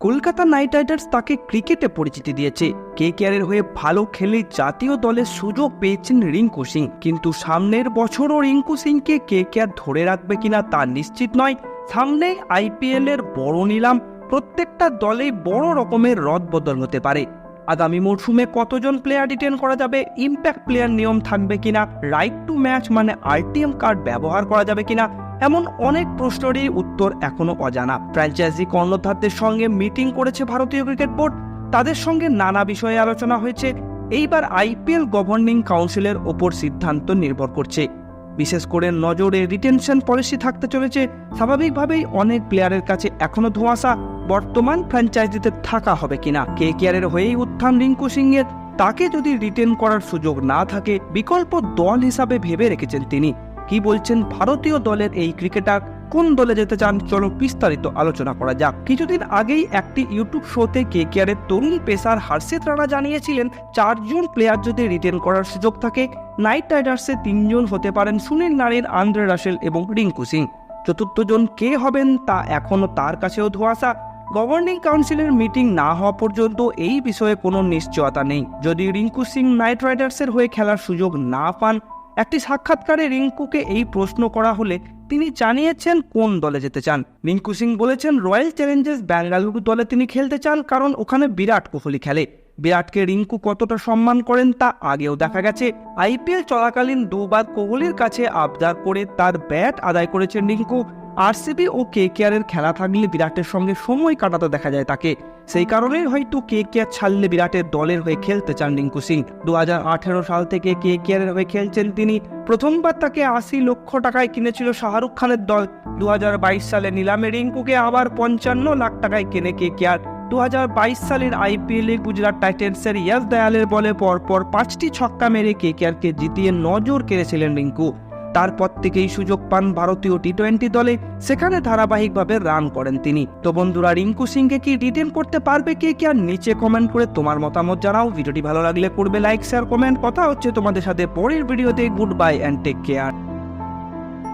Kolkata night Riders তাকে ক্রিকেটে পরিচিতি দিয়েছে। কে কেয়ারের হয়ে ভালো খেলে জাতীয় দলের সুযোগ পেয়েছেন রিঙ্কু সিং। কিন্তু সামনের বছরও রিঙ্কু সিংকে কে কেয়ার ধরে রাখবে কিনা তা নিশ্চিত নয়। সামনে আইপিএল এর বড় নিলাম। প্রত্যেকটা দলেই বড় রকমের রদবদল হতে পারে। আগামী মরশুমে কতজন প্লেয়ার রিটেন করা যাবে? ইম্প্যাক্ট প্লেয়ার নিয়ম থাকবে কিনা? রাইট টু ম্যাচ মানে আরটিএম কার্ড ব্যবহার করা যাবে কিনা? এমন অনেক প্রশ্নেরই উত্তর এখনও অজানা। ফ্র্যাঞ্চাইজি কর্ণধারদের সঙ্গে মিটিং করেছে ভারতীয় ক্রিকেট বোর্ড। তাদের সঙ্গে নানা বিষয়ে আলোচনা হয়েছে। এইবার আইপিএল গভর্নিং কাউন্সিলের ওপর সিদ্ধান্ত নির্ভর করছে। বিশেষ করে নজরে রিটেনশন পলিসি থাকতে চলেছে। স্বাভাবিকভাবেই অনেক প্লেয়ারের কাছে এখনও ধোঁয়াশা। বর্তমান ফ্র্যাঞ্চাইজিতে থাকা হবে কিনা? কে কেয়ারের হয়েই উত্থান রিঙ্কু সিং এর তাকে যদি রিটেন করার সুযোগ না থাকে, বিকল্প দল হিসাবে ভেবে রেখেছেন তিনি। কি বলছেন ভারতীয় দলের এই ক্রিকেটার? কোন দলে যেতে চান? চলো বিস্তারিত আলোচনা করা যাক। কিছুদিন আগেই একটি ইউটিউব শোতে কে কেয়ারের তরুণ পেসার হার্ষিত রানা জানিয়েছিলেন, চারজন প্লেয়ার যদি রিটেন করার সুযোগ থাকে নাইট রাইডার্সে তিনজন হতে পারেন সুনীল নারিন আন্দ্রে রাসেল এবং রিঙ্কু সিং। চতুর্থজন কে হবেন তা এখনও তার কাছেও ধোঁয়াশা। গভর্নিং কাউন্সিলের মিটিং না হওয়া পর্যন্ত এই বিষয়ে কোনো নিশ্চয়তা নেই। যদি রিঙ্কু সিং নাইট রাইডার্সের হয়ে খেলার সুযোগ না পান একটি সাক্ষাৎকারে রিঙ্কুকে এই প্রশ্ন করা হলে তিনি জানিয়েছেন কোন দলে যেতে চান। রিঙ্কু সিং বলেছেন, রয়্যাল চ্যালেঞ্জার্স বেঙ্গালুরু দলে তিনি খেলতে চান কারণ ওখানে বিরাট কোহলি খেলে। বিরাটকে রিঙ্কু কতটা সম্মান করেন তা আগেও দেখা গেছে। আইপিএল চলাকালীন দুবার কোহলির কাছে আবদার করে তার ব্যাট আদায় করেছেন রিঙ্কু। আরসিবি ও কে কেয়ারের খেলা থাকলে বিরাটের সঙ্গে সময় কাটাতে দেখা যায় তাকে। সেই কারণেই হয়তো কে কেয়ার ছাড়লে বিরাটের দলের হয়ে খেলতে চান রিঙ্কু সিং। দু হাজার আঠেরো সাল থেকে কে কেয়ারের হয়ে খেলছেন তিনি। প্রথমবার তাকে আশি লক্ষ টাকায় কিনেছিল শাহরুখ খানের দল। দু হাজার বাইশ সালে নিলামে রিঙ্কুকে আবার পঞ্চান্ন লাখ টাকায় কেনে কে কেয়ার দু হাজার বাইশ সালের আইপিএলে গুজরাট টাইটেন্সের ইয়াস দয়ালের বলে পরপর পাঁচটি ছক্কা মেরে কে কেয়ারকে জিতিয়ে নজর কেড়েছিলেন রিঙ্কু। তারপর থেকেই সুযোগ পান ভারতীয় টি টোয়েন্টি দলে। সেখানে ধারাবাহিকভাবে রান করেন তিনি। তো বন্ধুরা, রিঙ্কু সিংকে কি রিটেন করতে পারবে কে কি? আর নিচে কমেন্ট করে তোমার মতামত জানাও। ভিডিওটি ভালো লাগলে করবে লাইক শেয়ার কমেন্ট কথা হচ্ছে তোমাদের সাথে পরের ভিডিওতে goodbye and take care